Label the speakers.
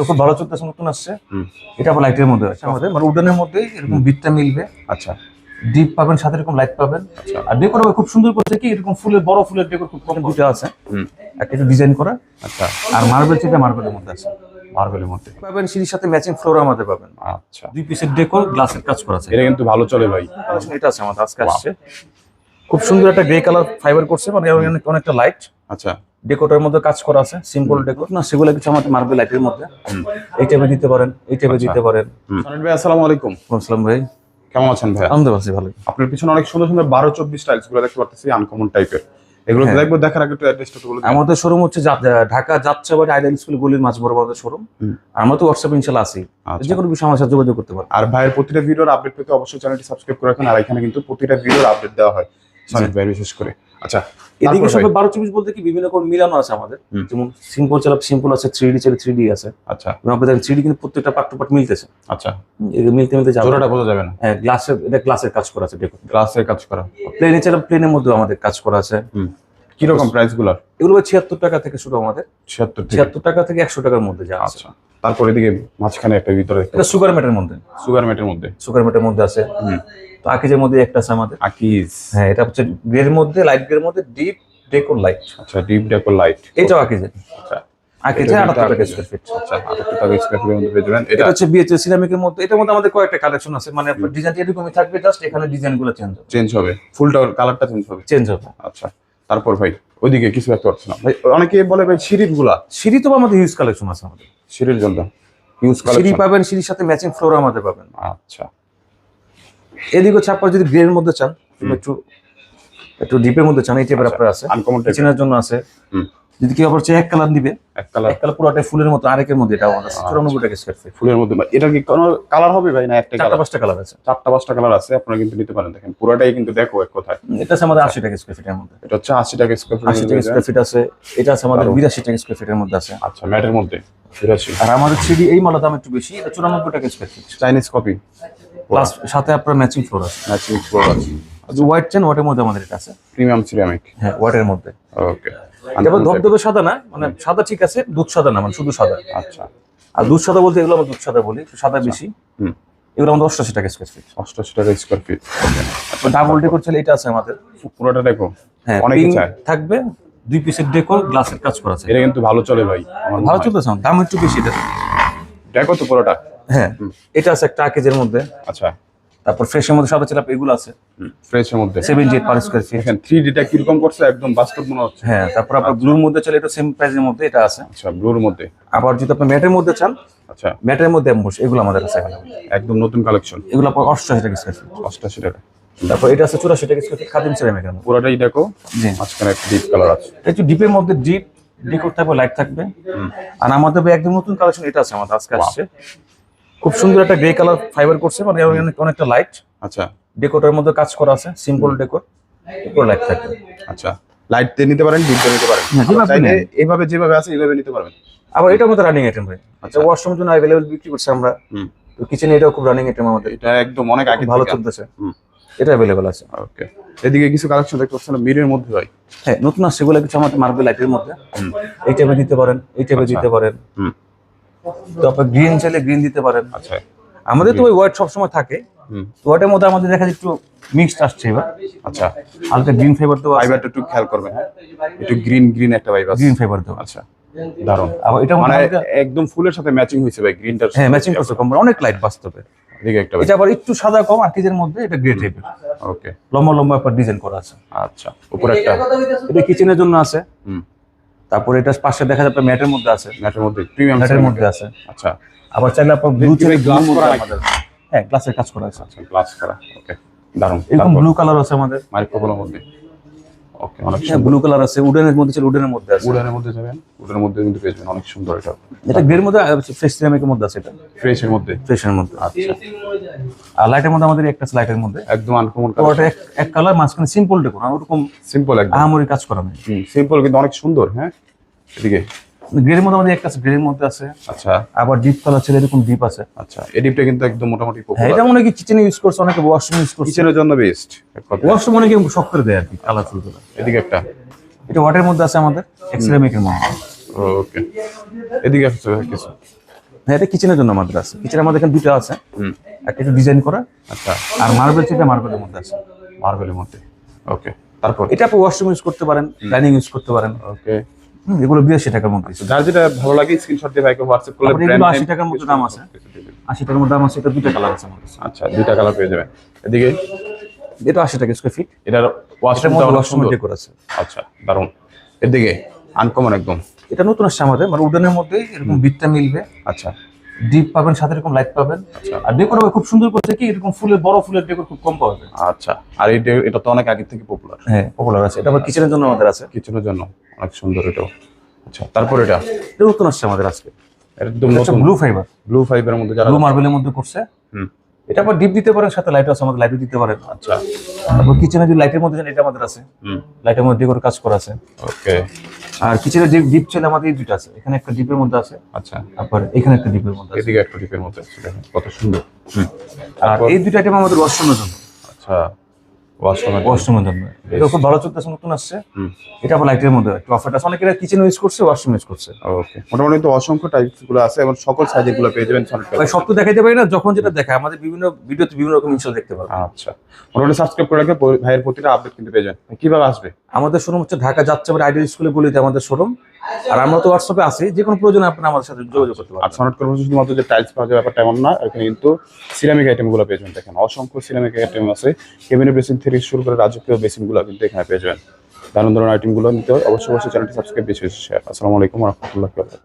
Speaker 1: তো খুব ভালো চলতেছে নতুন আসছে। এটা আবার লাইটের মধ্যে আছে আমাদের। মানে উডেনের মধ্যেই এরকম বিটটা মিলবে।
Speaker 2: আচ্ছা।
Speaker 1: ডিপ পাবেন সাথে এরকম লাইট পাবেন।
Speaker 2: আচ্ছা।
Speaker 1: আর ডেকোর খুব সুন্দর করছে কি এরকম ফুলের বড় ফুলের ডেকোর খুব কম দুটো আছে। একটা একটু ডিজাইন করা।
Speaker 2: আচ্ছা।
Speaker 1: আর মার্বেল সেটা মার্বেলের মধ্যে আছে।
Speaker 2: মার্বেলের মধ্যে।
Speaker 1: পাবেন সিঁড়ির সাথে ম্যাচিং ফ্লোর আমাদের পাবেন।
Speaker 2: আচ্ছা।
Speaker 1: দুই পিসের ডেকোর গ্লাসের কাজ করা আছে।
Speaker 2: এটা কিন্তু ভালো চলে ভাই।
Speaker 1: এটা আছে আমাদের আজকে আসছে। খুব সুন্দর একটা গ্রে কালার ফাইবার করছে মানে অনেক- অনেকটা লাইট
Speaker 2: আচ্ছা।
Speaker 1: ডেকোটার মধ্যে কাজ করা আছে সিম্পল ডেকোর না সেগুলো কিছু আমাদের মার্বেল লাইটের মধ্যে। এই টাইপে দিতে পারেন এই টাইপে দিতে পারেন।
Speaker 2: সনিট ভাই আসসালামু আলাইকুম।
Speaker 1: আসসালাম ভাই
Speaker 2: কেমন আছেন ভাই
Speaker 1: আনন্দ পাচ্ছি ভালো।
Speaker 2: আপনার পিছনে অনেক সুন্দর সুন্দর বারো চব্বিশ টাইলসগুলো দেখতে পাচ্ছি আনকমন টাইপের এগুলো
Speaker 1: হ্যাঁ।
Speaker 2: দেখব দেখার আগে একটু অ্যাড্রেসটা তো বলে
Speaker 1: আমাদের শোরুম হচ্ছে ঢাকা যাচ্ছে যাত্রাবাড়ি আইডেল স্কুল গলির মাঝ বড় আমাদের শোরুম আর আমরা তো হোয়াটসঅ্যাপ ইনশাল্লাহ আছি।
Speaker 2: আচ্ছা।
Speaker 1: যে কোনো বিষয়ে আমার সাথে যোগাযোগ করতে পারেন।
Speaker 2: আর ভাইয়ের প্রতিটা ভিডিওর আপডেট পেতে অবশ্যই চ্যানেলটি সাবস্ক্রাইব করে রাখুন। আর এখানে কিন্তু প্রতিটা ভিডিওর আপডেট দেওয়া হয়। সনিট ভাই বিশেষ করে। আচ্ছা
Speaker 1: এদিকে সব বারো চব্বিশ বলতে কি বিভিন্ন রকম মিলানো আছে আমাদের। যেমন সিম্পল চালা সিম্পল আছে থ্রি ডি থ্রি ডি আছে।
Speaker 2: আচ্ছা।
Speaker 1: থ্রি ডি কিন্তু প্রত্যেকটা পার্ট টু পার্ট মিলতেছে।
Speaker 2: আচ্ছা।
Speaker 1: মিলতে মিলতে যাবে।
Speaker 2: জোড়াটা বোঝা যাবে না।
Speaker 1: হ্যাঁ গ্লাসের এটা গ্লাসের কাজ করা আছে দেখুন।
Speaker 2: গ্লাসের কাজ করা।
Speaker 1: প্লেনে চাইলে প্লেনের মধ্যেও আমাদের কাজ করা আছে।
Speaker 2: কীরকম প্রাইসগুলো
Speaker 1: এগুলো ছিয়াত্তর টাকা থেকে শুরু আমাদের।
Speaker 2: ছিয়াত্তর
Speaker 1: ছিয়াত্তর টাকা থেকে একশো টাকার মধ্যে যা আছে।
Speaker 2: আচ্ছা। তারপর এদিকে মাঝখানে একটা ভিতরে
Speaker 1: এটা সুগার মেটের মধ্যে।
Speaker 2: সুগার মেটের মধ্যে।
Speaker 1: সুগার মেটের মধ্যে আছে। তো আকিজের মধ্যে একটা আছে আমাদের।
Speaker 2: আকিজ।
Speaker 1: হ্যাঁ এটা হচ্ছে গ্রের মধ্যে লাইট গ্রের মধ্যে ডিপ ডেকোর লাইট।
Speaker 2: আচ্ছা ডিপ ডেকো লাইট।
Speaker 1: এটাও আকিজে
Speaker 2: আচ্ছা।
Speaker 1: আকিজে
Speaker 2: এটা
Speaker 1: আটাত্তর টাকা
Speaker 2: আকিজে।
Speaker 1: স্কোয়ার ফিট
Speaker 2: আচ্ছা আটাত্তর টাকা স্কোয়ার ফিটের মধ্যে পেয়ে যাবেন।
Speaker 1: এটা হচ্ছে বিএচএ সিরামিকের মধ্যে। এটার মধ্যে আমাদের কয়েকটা কালেকশন আছে। মানে ডিজাইন এরকমই থাকবে জাস্ট এখানে ডিজাইনগুলো চেঞ্জ হবে।
Speaker 2: চেঞ্জ হবে। ফুলটা কালারটা চেঞ্জ হবে।
Speaker 1: চেঞ্জ হবে।
Speaker 2: আচ্ছা তারপর ভাই? ওইদিকে কিছু একটা অর্থ না। ভাই অনেকে বলে ভাই সিঁড়িরগুলা
Speaker 1: সিঁড়ি তো আমাদের হিউজ কালেকশন আছে আমাদের।
Speaker 2: সিঁড়ির জন্য। ইউজ
Speaker 1: সিঁড়ি পাবেন সিঁড়ির সাথে ম্যাচিং ফ্লোর আমাদের পাবেন।
Speaker 2: আচ্ছা।
Speaker 1: এদিকে হচ্ছে আপনার যদি গ্রেনের মধ্যে চান একটু একটু ডিপের মধ্যে চান এই টাইপের আপনার আছে।
Speaker 2: আনকমন টাইপ
Speaker 1: জন্য আছে।
Speaker 2: হুম।
Speaker 1: যদি কেউ আবার এক কালার নিবে
Speaker 2: এক কালার।
Speaker 1: এক কালার পুরোটাই ফুলের মতো আরেকের মধ্যে এটা আমাদের আছে চুরানব্বই টাকা স্কোয়ার ফিট
Speaker 2: ফুলের মধ্যে এটা কি কোনো কালার হবে ভাই না একটা
Speaker 1: চারটা পাঁচটা কালার আছে।
Speaker 2: চারটা পাঁচটা কালার আছে আপনারা কিন্তু নিতে পারেন। দেখেন পুরোটাই কিন্তু দেখো এক কথায়।
Speaker 1: এটা আছে আমাদের আশি টাকা স্কোয়ার ফিটের মধ্যে।
Speaker 2: এটা হচ্ছে আশি টাকা স্কোয়ার
Speaker 1: আশি
Speaker 2: ফিট
Speaker 1: টাকা স্কোয়ার ফিট আছে এটা আছে আমাদের। বিরাশি টাকা স্কোয়ার ফিটের মধ্যে আছে।
Speaker 2: আচ্ছা ম্যাটের মধ্যে বিরাশি।
Speaker 1: আর আমাদের সিডি এই মালের দাম একটু বেশি এটা চুরানব্বই টাকা square feet
Speaker 2: Chinese copy
Speaker 1: plus সাথে আপনার ম্যাচিং ফ্লোর আছে।
Speaker 2: ম্যাচিং ফ্লোর আছে।
Speaker 1: হোয়াইট চেন হোয়াইটের মধ্যে আমাদের এটা আছে।
Speaker 2: প্রিমিয়াম সিরামিক
Speaker 1: হ্যাঁ হোয়াইটের মধ্যে।
Speaker 2: ওকে
Speaker 1: এবার ধবধবে সাদা। না মানে সাদা ঠিক আছে দুধ সাদা না মানে শুধু সাদা।
Speaker 2: আচ্ছা।
Speaker 1: আর দুধ সাদা বলতে এগুলো আমরা দুধ সাদা বলি সাদা বেশি। এগুলো আমাদের অষ্টাশি টাকা স্কোয়ার ফিট
Speaker 2: অষ্টআশি টাকা স্কোয়ার ফিট
Speaker 1: ডাবল ডেকোর চাইলে এটা আছে আমাদের।
Speaker 2: পুরোটা দেখো
Speaker 1: হ্যাঁ
Speaker 2: অনেকে
Speaker 1: থাকবে দুই পিসের ডেকোর গ্লাসের কাজ করা আছে।
Speaker 2: এটা কিন্তু ভালো চলে ভাই
Speaker 1: ভালো
Speaker 2: ভালো
Speaker 1: চলতেছে দাম একটু বেশি এটা।
Speaker 2: দেখো তো পুরোটা?
Speaker 1: হ্যাঁ এটা আছে একটা আকেজের মধ্যে।
Speaker 2: আচ্ছা।
Speaker 1: তারপর ফ্রেশের মধ্যে সাদা চিলাপ এগুলো আছে।
Speaker 2: ফ্রেশের মধ্যে।
Speaker 1: Seventy eight per square feet
Speaker 2: দেখেন থ্রি ডিটা কীরকম করছে একদম বাস্তব মনে হচ্ছে।
Speaker 1: হ্যাঁ তারপর আপনার ব্লুর মধ্যে চলে এটা সেম প্রাইজের মধ্যে এটা আছে।
Speaker 2: আচ্ছা ব্লুর মধ্যে।
Speaker 1: আবার যদি আপনি ম্যাটের মধ্যে চান
Speaker 2: আচ্ছা।
Speaker 1: ম্যাটের মধ্যে অ্যাম্বুশ এগুলো আমাদের আছে এখানে
Speaker 2: একদম নতুন কালেকশন
Speaker 1: এগুলো আপনার অষ্টআশি টাকা স্কোয়ার ফিট
Speaker 2: অষ্টাশি টাকা।
Speaker 1: তারপর এটা আছে চুরাশি টাকা স্কোয়ার ফিট খাদিম সিরামিকের মধ্যে।
Speaker 2: পুরোটাই দেখো
Speaker 1: জি।
Speaker 2: মাঝখানে একটা ডিপ কালার আছে।
Speaker 1: একটু ডিপের মধ্যে ডিপ ডেকোর থাকবে লাইট থাকবে। আর আমাদের একদম নতুন কালেকশন এটা আছে আমাদের আজকে আসছে। খুব সুন্দর একটা গ্রে কালার ফাইবার করছে মানে অনেক অনেকটা লাইট
Speaker 2: আচ্ছা।
Speaker 1: ডেকোটার মধ্যে কাজ করা আছে সিম্পল ডেকোর উপর লাইট থাকবে।
Speaker 2: আচ্ছা। লাইট দিয়ে নিতে পারেন ডিপ নিতে পারেন?
Speaker 1: হ্যাঁ,
Speaker 2: চাইলে এইভাবে যেভাবে আছে এইভাবে নিতে পারবেন।
Speaker 1: আবার এটা মধ্যে রানিং আইটেম ভাই।
Speaker 2: আচ্ছা।
Speaker 1: আচ্ছা ওয়াশরুমের জন্য অ্যাভেলেবল বিক্রি করছে আমরা।
Speaker 2: হুম।
Speaker 1: তো কিচেনে এটাও খুব রানিং আইটেম আমাদের।
Speaker 2: এটা একদম অনেক আগে
Speaker 1: ভালো। চলতেছে। এটা অ্যাভেলেবল আছে।
Speaker 2: ওকে এদিকে কিছু কালেকশন দেখতে পাচ্ছেন মিরের মধ্যে ভাই
Speaker 1: হ্যাঁ নতুন আসছে এগুলো কিছু আমাদের মার্বেল লাইটের মধ্যে। এই টাইপে দিতে পারেন এই টাইপে
Speaker 2: আচ্ছা।
Speaker 1: দিতে পারেন। তারপর গ্রিন চাইলে গ্রিন দিতে পারেন।
Speaker 2: আচ্ছা।
Speaker 1: আমাদের তো ওই হোয়াইট সবসময় থাকে।
Speaker 2: হুম।
Speaker 1: তো ওয়াটের মধ্যে আমাদের দেখা যায় একটু মিক্সড আসছে এবার।
Speaker 2: আচ্ছা।
Speaker 1: হালকা গ্রিন দেওয়া আছে।
Speaker 2: ফাইবারটা একটু খেয়াল করবেন হ্যাঁ? একটু গ্রিন গ্রিন একটা ভাইব আছে।
Speaker 1: গ্রিন দেওয়া আছে।
Speaker 2: আচ্ছা। দারুণ।
Speaker 1: আবার এটা
Speaker 2: মানে
Speaker 1: মানে
Speaker 2: একদম ফুলের সাথে ম্যাচিং হয়েছে ভাই গ্রিনটার
Speaker 1: হ্যাঁ ম্যাচিং করছে কম। অনেক লাইট বাস্তবে।
Speaker 2: এদিকে একটা
Speaker 1: এটা আবার একটু সাদা কম আকিজের মধ্যে এটা গ্রে টাইপের
Speaker 2: ওকে
Speaker 1: লম্বা লম্বা একটা ডিজাইন করা আছে।
Speaker 2: আচ্ছা। উপরে একটা
Speaker 1: এটা কিচেনের জন্য আছে।
Speaker 2: হুম।
Speaker 1: তারপরে এটা পাশে দেখা যাবে ম্যাটের মধ্যে আছে।
Speaker 2: ম্যাটের মধ্যে প্রিমিয়াম
Speaker 1: ম্যাটের মধ্যে আছে।
Speaker 2: আচ্ছা।
Speaker 1: আবার চাইলে আপনার ব্লু
Speaker 2: glass
Speaker 1: গ্লাস
Speaker 2: করা
Speaker 1: আমাদের। হ্যাঁ গ্লাসের কাজ করা আছে।
Speaker 2: আচ্ছা গ্লাস করা। ওকে দারুণ
Speaker 1: এরকম ব্লু কালার আছে আমাদের।
Speaker 2: মাইক্রোফোনের মধ্যে। ওকে অনেক
Speaker 1: হ্যাঁ ব্লু কালার আছে। উডেনের মধ্যে ছিল উডেনের মধ্যে আছে।
Speaker 2: উডানের মধ্যে যাবেন। উডানের মধ্যে কিন্তু পেয়ে অনেক সুন্দর এটা।
Speaker 1: এটা গ্রের মধ্যে ফ্রেশ সিরামিকের মধ্যে আছে এটা।
Speaker 2: ফ্রেশের মধ্যে?
Speaker 1: ফ্রেশের মধ্যে।
Speaker 2: আচ্ছা।
Speaker 1: আর লাইটের মধ্যে আমাদের একটা লাইটের মধ্যে।
Speaker 2: একদম আনকমন
Speaker 1: তো ওটা এক- এক কালার মাঝখানে সিম্পল ডেকোর ওরকম
Speaker 2: সিম্পল একদম।
Speaker 1: আহামরি কাজ করা নেই।
Speaker 2: সিম্পল কিন্তু অনেক সুন্দর হ্যাঁ? এদিকে?
Speaker 1: গ্রের মধ্যে আমাদের একটা আছে গ্রের মধ্যে আছে।
Speaker 2: আচ্ছা।
Speaker 1: আবার ডিপ কালার ছিল এরকম ডিপ আছে।
Speaker 2: আচ্ছা এডিপটা কিন্তু একদম মোটামুটি
Speaker 1: হ্যাঁ এটা মনে হয় কিচেনে ইউজ করছে অনেকে ওয়াশরুম ইউজ করছে।
Speaker 2: কিচেনের জন্য বেস্ট
Speaker 1: ওয়াশরুম অনেকে শখ করে দেয় আর কি কালারফুলগুলো
Speaker 2: এদিকে একটা।
Speaker 1: এটা ওয়াটের মধ্যে আছে আমাদের এক্সরেমিকের মধ্যে
Speaker 2: ওকে এদিকে আছে কিছু।
Speaker 1: হ্যাঁ এটা কিচেনের জন্য আমাদের আছে। কিচেন আমাদের এখানে দুটো আছে। একটা একটু ডিজাইন করা
Speaker 2: আচ্ছা।
Speaker 1: আর মার্বেল সেটা মার্বেলের মধ্যে আছে।
Speaker 2: মার্বেলের মধ্যে। ওকে তারপর?
Speaker 1: এটা আপনি ওয়াশরুম ইউজ করতে পারেন ডাইনিং ইউজ করতে পারেন।
Speaker 2: ওকে
Speaker 1: এগুলো বিরাশি টাকার মধ্যে
Speaker 2: যার যেটা ভালো লাগে স্ক্রিনশট দিয়ে ভাইকে হোয়াটসঅ্যাপ করলে ব্র্যান্ড
Speaker 1: 80 টাকার মতো দাম আছে। আশি টাকার মধ্যে দাম আছে এটা দুইটা কালার আছে
Speaker 2: আচ্ছা দুইটা কালার পেয়ে যাবেন। এদিকে?
Speaker 1: এটা আশি টাকা স্কোয়ার ফিট
Speaker 2: এটার ওয়াশরুম
Speaker 1: মধ্যে
Speaker 2: অনেক
Speaker 1: ওয়াশরুমের ডেকোর আছে।
Speaker 2: আচ্ছা দারুণ এদিকে আনকমন একদম।
Speaker 1: এটা নতুন আসছে আমাদের মানে উডানের মধ্যে এরকম বিটটা মিলবে।
Speaker 2: আচ্ছা।
Speaker 1: ডিপ পাবেন সাথে এরকম লাইট পাবেন।
Speaker 2: আচ্ছা।
Speaker 1: আর ডেকোর খুব সুন্দর করছে কি এরকম ফুলের বড় ফুলের ডেকোর খুব কম পাওয়া যায়।
Speaker 2: আচ্ছা আর এটা এটা তো অনেক আগে থেকে পপুলার
Speaker 1: হ্যাঁ পপুলার আছে। এটা আমার কিচেনের জন্য আমাদের আছে।
Speaker 2: কিচেনের জন্য অনেক সুন্দর এটাও। আচ্ছা তারপর এটা?
Speaker 1: এটা নতুন আসছে আমাদের আজকে।
Speaker 2: একদম নতুন।
Speaker 1: ব্লু ফাইবার
Speaker 2: ব্লু ফাইবারের মধ্যে যারা
Speaker 1: ব্লু মার্বেলের মধ্যে করছে।
Speaker 2: হুম।
Speaker 1: এটা আবার ডিপ দিতে পারেন সাথে লাইট আছে আমাদের লাইটও দিতে পারেন।
Speaker 2: আচ্ছা।
Speaker 1: তারপর কিচেনে যে লাইটের মধ্যে এটা আমাদের আছে লাইটের মধ্যে ডেকোর কাজ করা আছে।
Speaker 2: ওকে
Speaker 1: আর কিচেনে যে ডিপ ছিল আমাদের এই দুটো আছে। এখানে একটা ডিপের মধ্যে আছে
Speaker 2: আচ্ছা।
Speaker 1: তারপর এখানে একটা ডিপের মধ্যে আছে।
Speaker 2: এদিকে একটা ডিপের মধ্যে আছে কত সুন্দর। হুম।
Speaker 1: আর এই দুটো আইটেম আমাদের ওয়াশরুমের জন্য।
Speaker 2: আচ্ছা। ওয়াশরুমের
Speaker 1: ওয়াশরুমের জন্য এটা খুব ভালো চলতেছে নতুন আসছে। এটা আবার লাইটের মধ্যে একটু অফারটা অনেকেরা কিচেন ইউজ করছে ওয়াশরুম ইউজ করছে।
Speaker 2: ওকে মোটামুটি তো অসংখ্য টাইপসগুলো আছে এবং সকল সাইজেরগুলো পেয়ে যাবেন
Speaker 1: সব তো দেখাইতে পারি না যখন যেটা দেখায়। আমাদের বিভিন্ন ভিডিওতে বিভিন্ন রকম দেখতে
Speaker 2: আচ্ছা। মোটামুটি সাবস্ক্রাইব করে রাখলে ভাইয়ের প্রতিটা আপডেট কিন্তু পেয়ে যাবেন। কীভাবে আসবে
Speaker 1: আমাদের শোরুম হচ্ছে ঢাকা যাচ্ছে আইডিয়াল স্কুলে বলিতে আমাদের শোরুম আর আমরা তো হোয়াটসঅ্যাপে আছি যে কোনো প্রয়োজনে আপনারা আমাদের সাথে যোগাযোগ করতে
Speaker 2: আর
Speaker 1: পারবেন
Speaker 2: সনেট করব শুধুমাত্র যে টাইলস পাওয়া যায় ব্যাপারটা এমন না, এখানে কিন্তু সিরামিক আইটেমগুলো পেয়ে যাবেন। দেখেন, অসংখ্য সিরামিক আইটেম আছে। কেবিনের বেসিন থেকে শুরু করে রাজকীয় বেসিনগুলো কিন্তু এখানে পেয়ে যাবেন। দারুণ দারুণ আইটেমগুলো নিতে অবশ্যই অবশ্যই চ্যানেলটি সাবস্ক্রাইব বেশি শেয়ার। আসসালামু আলাইকুম রহমতুল্লাহ